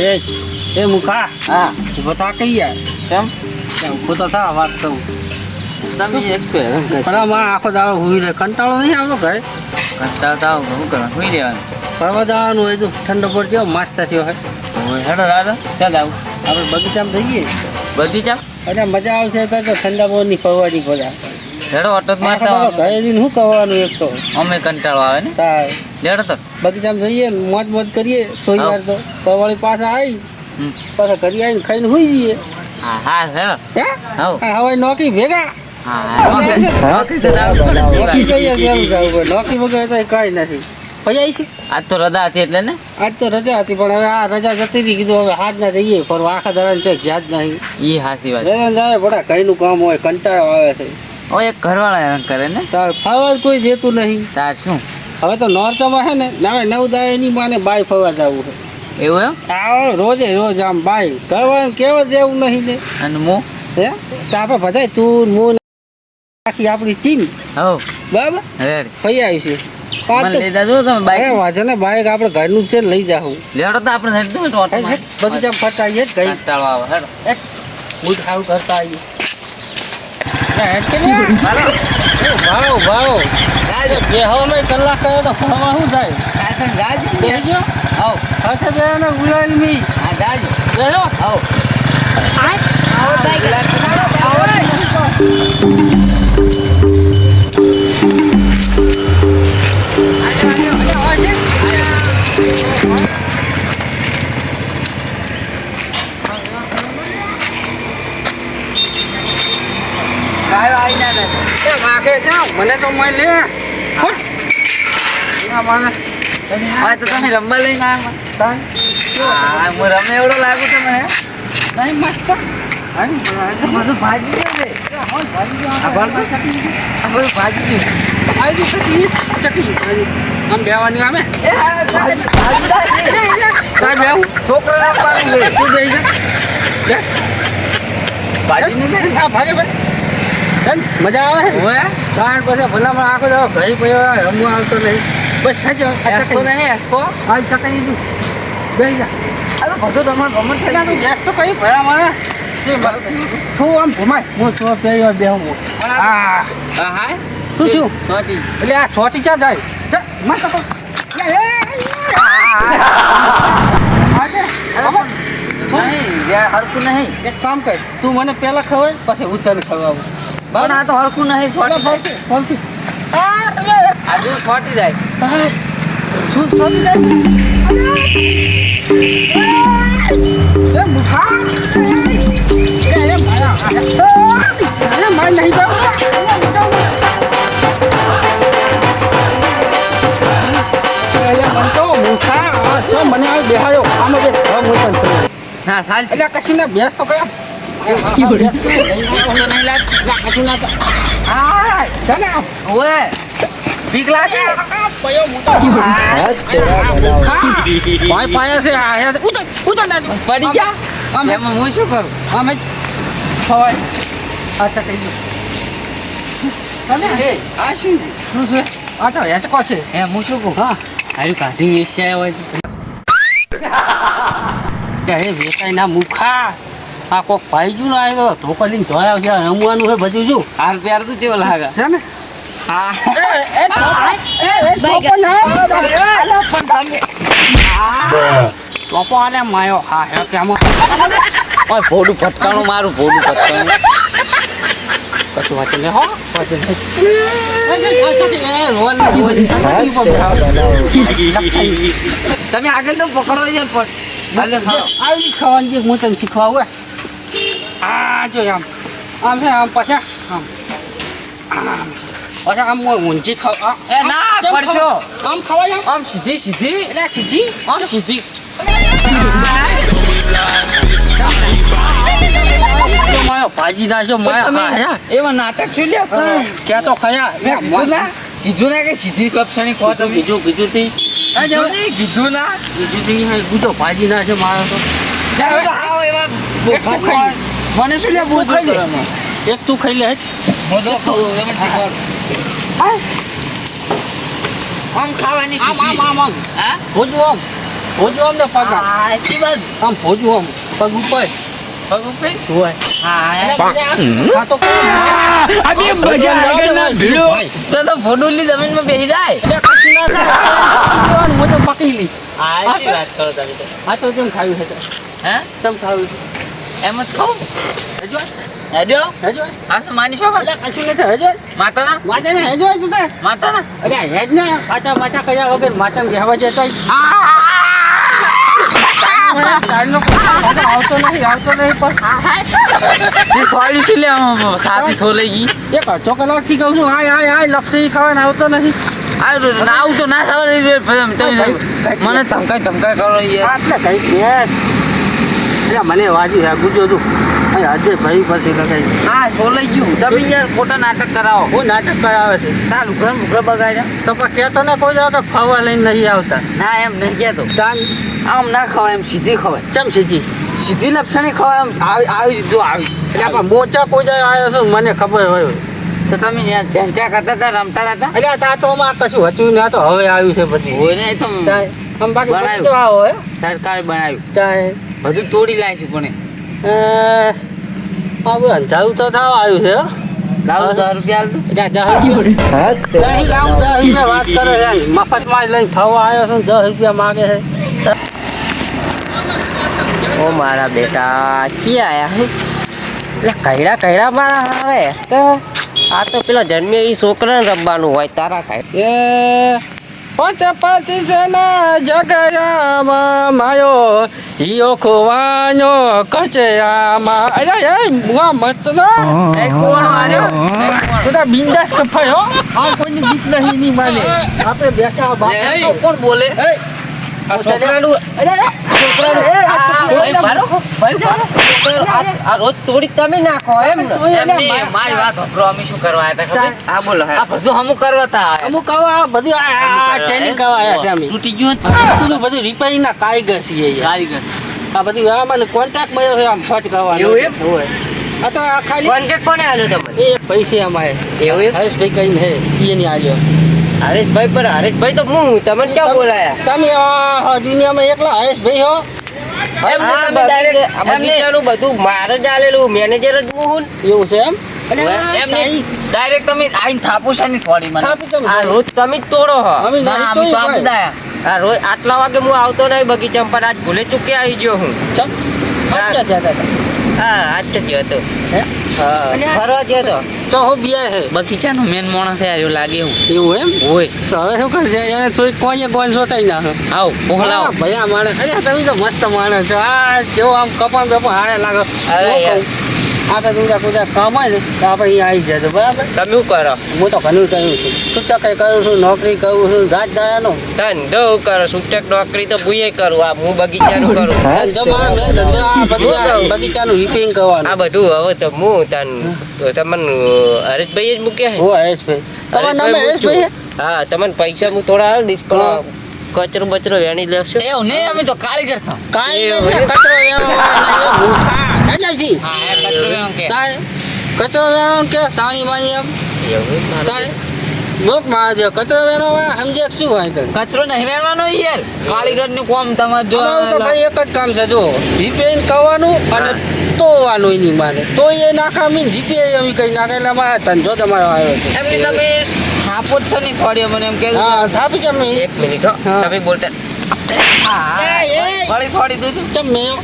એ એ મુખા હા. બતા કઈ યાર. કેમ? ઊભો તો થા વાત કહું તમે એક તો પણ આમાં આખો દાડો હુઈ રહે કંટાળો નહીં આવતો ઘરે કંટાળતા આવો શું કરવા સુઈ રહેવાનું. ફરવા જવાનું હોય તો ઠંડો પડશે મસ્ત થયો હોય હેડો દાદા ચાલ આવું. આપણે બગીચામાં જઈએ. ચાલ અને મજા આવશે તો તો ઠંડા પવનની ફરવાની બધા હેડો ઓટો જ મારતા દાડો ઘરે આવો. જઈને શું કહેવાનું એક તો? અમે કંટાળો આવે ને? તાર લેડો તો. બગીચામાં જઈએ મોજ મોજ કરીએ થોડી. વાર તો પરવાળી પાછા આવી. પાછા ઘરે આવીને ખાઈને હુઈ જઈએ. હા હા હેડો હે? હાવ. હવે નોકી ભેગા. તો નોકી વગર તો કાંઈ નથી. આજ તો રજા હતી એટલે ને? આજ તો રજા હતી પણ હવે આ રજા જતી રહી કીધું હવે હાથ ના જઈએ. ફરવા આખા દરાને છે જ્યાં જ નહીં. ઈ હાસી વાત. રજા જાય બડા કામ હોય કંટાળો આવે છે. ઓ એક ઘરવાળા હેરાન કરે ને? તાર ફરવા કોઈ જેતું નહીં. તાર શું? હવે તો નોર્થમાં હે ને નવે નવ દાય એની માને બાય ફરવા જવું છે. એવું એમ? આવો રોજે રોજ આમ બાય. કરવાનું કેવા જેવું નહીં ને. અને મો? હે? તો આપણે બધા તું મો આખી આપણી ટીમ હો બરાબર પાંચ લઈ તમે અરે બાઈક આપણે ઘરનું છે લઈ જાઉં લેડો તો આપણે. બગીચા ફરતા આવીએ જ ગઈ આવે હેડો. બૂટ સારું કરતા આવીએ. ભાવ ભાવ બે હવામાં કલાક કર્યો તો ફરવા શું થાય જાજો. બેસજો હવ સાથે બે ને ગુલાલ મી. હા જાજો. બેસો હવ હા તો તમે રમવા લઈને આવ્યા હા હું રમે એવડો લાગુ તમને નહીં મસ્ત. બધું ભાજી ગયું ભાજી ગયો. ચકલી આમ બેવાની બેહું? છોકરો. ભાજી ભાઈ મજા આવે? ભલામણ કારણ પછી ભલામાં આખો દાડો ઘરે પડ્યો રમવા આવતો નહીં. બસ એસ્કો. નહીં એસ્કો આ ચકલી બેસી જા. આ તો બધું તમારે ગમન થઈ ગયું ગેસ તો કઈ ભરા મારે. તું આમ ભમાય. હું તો વાર બેહું હું. હા. હા. હા શું છું એટલે આ છોટી ક્યાં જાય? જા, મસ્ત હરખું નહીં. એક કામ કર તું મને પહેલા ખવાય પછી હું તને ખવડાવું. બરાબર આ તો હરખું નહીં આ દૂધ છોટી જાય. શું છોટી જાય માર નહીં મને તો મુખા, આ જો મને આ બેહાડ્યો. આમાં બેસ. હવે હું તને ખવડાવું. ના સાલ છે એટલે કશું ના બેસ તો કયા નહીં લાગ. કશું ના ઓય બીક લાગે પયો મોટો. ભાઈ પાયા છે આ. ઉતર, ઉતર ના. પડી ગયા એમાં હું શું કરું જ ખવાય. આ ચકરી ગયું. તમે આ શું છે શું છે? આ તો હેચકો છે. એ હું શું કહું હા. હારું કાઢી વેચ્યા હોય કે હે વેચાઈ ના મુખા આ કોક ભાઈ ને આવ્યો તો ધોકો લઈને આવ્યો છે રમવાનું છે બધું જો હાર પ્યાર તો કેવો લાગે છે ને હા ટોપો આલે માયો હા હે તેમાં ઓય ભોડું ફટકાણું મારું ભોડું ફટકાણું કશું વાત નહીં હો. એ, એ, તો એ. તમે આગળ તો પકડો છે પણ હાલે. આવી ખાવાની હું તને શીખવા હે. આ જો આમ. આમ છે આમ પાછા આમ. આમ. ઊંચી ખાવ એ ના પડશો? આમ ખવાય આમ? આમ સીધી સીધી. એટલે સીધી? આમ સીધી. માયો ભાજી નાખ્યો એવા નાટક છે લ્યો? ક્યાં તો ખયા. કીધું ના. કે સીધી કપસાણી ખો તમે બીજું બીજું થી કીધું ના. બીજું થી હે, બીજો ભાજી નાખ્યો મારો તો. આવો એવા. મને શું લે ભૂલ ખાઈ લે. એક તું ખાઈ લે હું તો ખાઉં એમ શીખવાડ. આમ ખાવાની આમ આમ આમ આમ. હા? ભોજવું આમ. ભોજવું આમ ને પગ આથી બાદ. આમ ભોજવું આમ. પગ ઉપર. તો અભી મજા આગળ ના તો ભોડુલી જમીનમાં બેહી જાય. એટલે તો પકડી લઈ આ તો. કેમ ખાયું છે? હે? કેમ ખાયું એમ જ કહું. હેજો હેડ્યો હેજો? આ શું માની શું એટલે કશું નથી હેજો માતાના? માતા ને હેજો તે માતાના? અરે હેજ ને માતા માતા કર્યા વગર માતા બેહવા જતો આવતો નહીં આવતો નહીં પણ જે સોળી લે આમ સાથી સોલે ગઈ? એક અડધો કલાકથી કહું છું હાય હાય હાય લપસી ખાવાને આવતો નથી. આ ના આવું તો ના સવારે મને ધમકાય ધમકાઈ કરો યાર. કઈ એટલે મને વાજી છે ગુજો તું. આજે ભાઈ પછી લગાઈ. હા સોલે ગયું? તમે યાર ખોટા નાટક કરાવો. હું નાટક કરાવે છે. તાર ઉઘરા ઉઘરા બગાડ્યા. તો પણ કહેતો ને કોઈ જાવ તો ફાવા લઈને નહીં આવતા. ના એમ નહીં કહેતો. તાન. આમ ના ખવાય એમ સીધી ખવાય. ચમ સીધી? સીધી લપસણી ખવાય એમ આવી આવી રીતું આવી. એટલે આપણે મોચા કોઈ જાય આવ્યો છું મને ખબર હોય. તો તમે જ્યાં ચંચા કરતા હતા રમતા હતા? એટલે તા તો માં કશું હતું ના તો હવે આવ્યું છે બધું હોય ને તો સરકારે બનાવ્યું. બધું તોડી લાવીશું પણ હવે અંજારું તો થાવ આવ્યું છે લાવું દસ રૂપિયા લાવું દસ રૂપિયા વાત કરે છે. મફતમાં જ લઈને આવ્યો દસ રૂપિયા માગે છે. ઓ મારા બેટા કી એટલે કૈડા કૈડા મારા આ તો પેલા જન્મે એ છોકરાને રમવાનું હોય તારા કાંઈ પાંચ પાંચ જના જગયામાં માયો ઈયો ખોવાનો કચયામાં. અરે એ મુઆ મત ના. એ કોણ આર્યો. બધા બિંદાસ કફાય હો. આ કોઈની બીક નહીં ની માને. આપણે બેઠા બાપ. તો કોણ બોલે? આ છોકરાનું અરે છોકરાનું એ ભાઈ મારો ભાઈ. આ- રોજ તોડી તમે નાખો એમ ને. મારી. વાત સાંભળો, અમે શું કરવા આવ્યા ખબર? હા બોલો આ બધું હમુ કરવા તા અમુક આ બધું આ- ટેલિંગ કરવા. આવ્યા છે અમે. તૂટી ગયું હતું. બધું રિપેરિંગ ના કારીગર છીએ યાર. કારીગર. આ બધું આ મને કોન્ટ્રાક્ટ મળ્યો છે આમ ફટ કરવાનો એવું એમ? હોય. આ તો આ ખાલી કોન્ટ્રાક્ટ કોને આલ્યો તમને એ એક પૈસે અમારે. એવું એમ? હરેશભાઈ કરીને હે એની આલ્યો. હરેશભાઈ પર હરેશભાઈ તો હું તમને ક્યાં બોલાયા? તમે આ દુનિયામાં એકલા હરેશભાઈ હો? બગીચાનું બધું મારે જ આલેલું મેનેજર જ હું એવું છે એમ? ડાયરેક્ટ તમે આઈને થાપો છે ને મને. આ રોજ તમે જ તોડો હો. ના, તો આ રોજ આટલા વાગે હું આવતો નહીં બગીચામાં પણ આજ ભૂલે ચૂકે આવી ગયો હું. ચમ. અચ્છા હા આજ તો ગયો હતો ફરવા ગયો હતો તો હું બિયા હે. બગીચાનો મેન માણસ છે લાગે એવું. એવું એમ? હોય. તો હવે શું કરશે એને થોડીક કોઈએ કોણ સોતાઈ નાખે. આવ બોલાવો ભયા માણસ. અરે તમે તો મસ્ત માણસ છો. આ જેવો આમ કપાણ બપાણ હારે લાગે. અરે આપણે તુજા કુજા કામ હોય ને તો આપણે અહીંયા આવી જાય બરાબર? તમે શું કરો? હું તો ઘણું કર્યું છું. સૂચક કરું છું નોકરી કરું છું રાત દાયાનો ધંધો કરો? છૂટક નોકરી તો ભૂએ કરું. આ હું બગીચાનું કરું. ધંધો મારો મેં ધંધો આ બધું બગીચાનું બગીચાનું કરવાનું. આ બધું હવે તો હું તન તમને હરેશભાઈ જ મૂક્યા હે હો હરેશભાઈ. તમારું નામ હરેશભાઈ હે? તમને પૈસા હું થોડા પણ કચરો બચરો વેણી લેશો એવું નહીં અમે તો કાળી કરતા એમ? કચરો. કચરો વેણો કે. સાણી બાણી એમ? તારે મારે છે કચરો વેણો સમજે શું હોય તને? કચરો નહીં વેણવાનો યાર. કારીગરનું કામ તમારે જો તો ભાઈ એક જ કામ છે જો રિપેરિંગ કરવાનું અને તોવાનું એની માને તો એ નાખામી જીપીએ એમ કઈ નાખે એટલે અમારે ધંધો તમારો આવ્યો છે. એમ તમે થાપો જ છે ને સોરી મને એમ કે હા થાપી ચમ એક મિનિટ હો હા. તમે બોલતા એ, એ. વળી સોરી દીધું ચમ મેં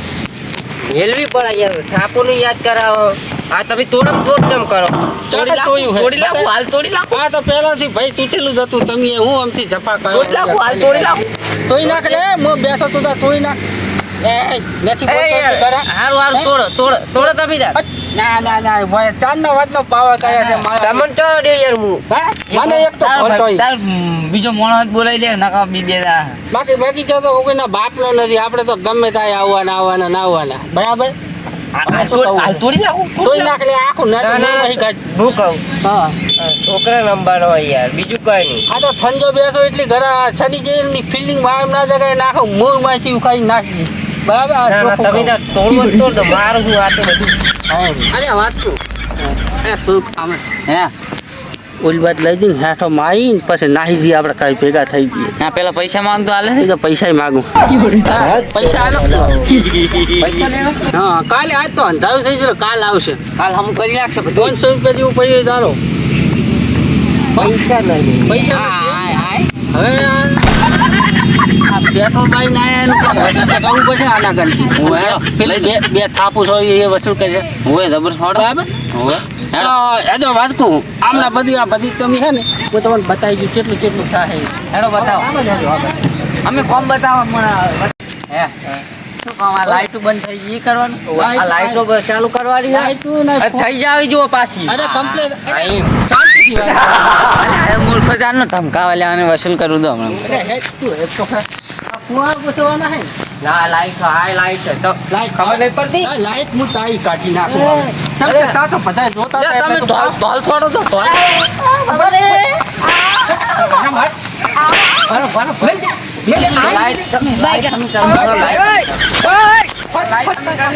મેલવી પડે યાર થાપોનું યાદ કરાવો આ તમે તોડમ તોડ કેમ કરો તોડી લાખું હે. તોડી લાખું હાલ તોડી લાખું આ તો પહેલાથી ભાઈ તૂટેલું જ હતું તમે હું આમથી જપા કરો તોડી લાખું હાલ તોડી લાખું તોય નાખ લે હું બેઠો તું તોય નાખ એ મેથી એ બોલતો કરા? હારું હારું તોડો તોડો તોડો તમે યાર. ના ના ના ભાઈ ચાંદનો વાતનો પાવર કર્યા છે મારા તમને તો દે યાર હું. મને એક તો તાર ભરતો તાર બીજો માણસ બોલાવી લે નકા બી બે દાડા બાકી બગીચા તો કોઈના બાપનો નથી આપણે તો ગમે થાય આવવાના આવવાના ના આવવાના. બરાબર? છોકરા લંબાનો હોય યાર બીજું કઈ નહીં. આ તો ઠંડો બેસો એટલી ઘરે સડી જઈને ફિલિંગમાં ના જગાય નાખો મૂળમાંથી ઉખાડી નાખી બરાબર તમે. તોડવો તોડ દો મારું બધું અરે વાત તું હે? લઈ જઈને હેઠો મારીને પછી નાહી જઈએ આપણે કઈ ભેગા થઈ જઈએ. ના પેલા પૈસા માંગતો હાલે તો પૈસા માગું. પૈસા આલો. પૈસા હા કાલે આજ તો અંધારું થઈ ગયું કાલ આવશે. હાલ હમ કરી નાખશે દોઢસો રૂપિયા જેવું પડી તારો પૈસા નહીં પૈસા હા, નથી. હાય, હાય. હવે આ આ પેટ્રોલ ના એનું કામ. કરવું પડશે આના ગણથી હું પેલી બે બે થાપુ છો એ વસૂલ કરે હું જબર છોડો. હેડો. હેડો વાત આમના બધી આ બધી તમે છે ને હું તમને બતાવી દઉં કેટલું કેટલું થાય હેડો બતાવો. અમે કોમ બતાવો મને હે શું કામ આ લાઈટો બંધ થઈ ગઈ ઈ કરવાનું? આ લાઈટો ચાલુ કરવાની લાઈટું ને થઈ જાવી જુઓ પાછી. અરે કમ્પ્લેટ. શાંતિથી મૂર્ખો જાનનો ધમકાવા લેવાની વસૂલ કરું દો હમણાં. કુવા ગોઠવવાના હે? ને? લાઈટ હાય લાઈટ તો લાઈટ ખબર નહીં પડતી? આ લાઈટ હું તાળી કાઢી નાખું એ, હવે. ચાલ અરે. કે તા તો બધાય જોતા તમે ઢોલ ઢોલ છોડો તો ઢોલ બરો, બરો, ભલે. લાઈટ લાઈટ ચાલુ કરો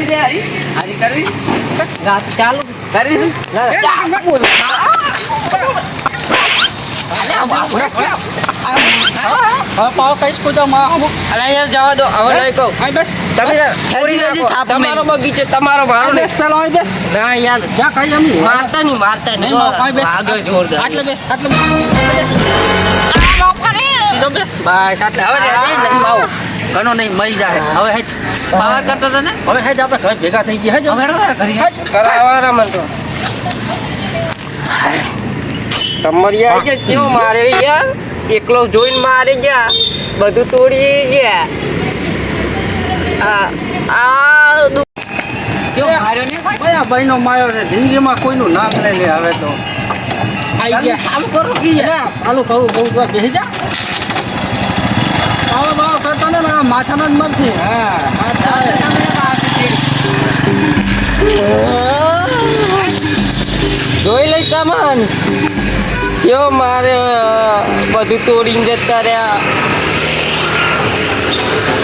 દે હરી. હરી કરવી? રાત ચાલુ. પાવ કઈશ કુદો માં અમુક અલા યાર જવા દો. હવે નહીં કહું. આય બસ. તમે ખેંચી લેજે છાપ તમારો બગીચો તમારો મારો આય પેલો આય બેસ. ના યાર જા કઈ અમી મારતા નહીં મારતા નહીં. નહીં, આય આગળ જોરદાર. આટલે બેસ આટલે સીધો બેસ. બસ આટલે. હવે નહીં આવો. ઘણો નહીં મરી જાય હવે હેઠ. પાવર કરતો તો ને? હવે હેઠ આપણે ઘર ભેગા થઈ ગયા. તમારી હવે હેજ. કરાવવાના મન તો. કમરિયા જે કેવો મારે યાર. એકલો જોઈને મારી ગયા બધું તોડી ગયા. આ ભાઈનો માયો છે? જિંદગીમાં કોઈનું નામ લે લે હવે તો. આઈ ગયા. ચાલુ કરો કી ચાલુ કરું બહુ બેસી જા. આવો બાવો કરતા ને ના માથામાં જ મરશે. હા જોઈ લઈ સામાન. કેવો મારે બધું તોડીને જતા રહ્યા.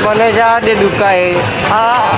મને જા દે દુકાએ. આ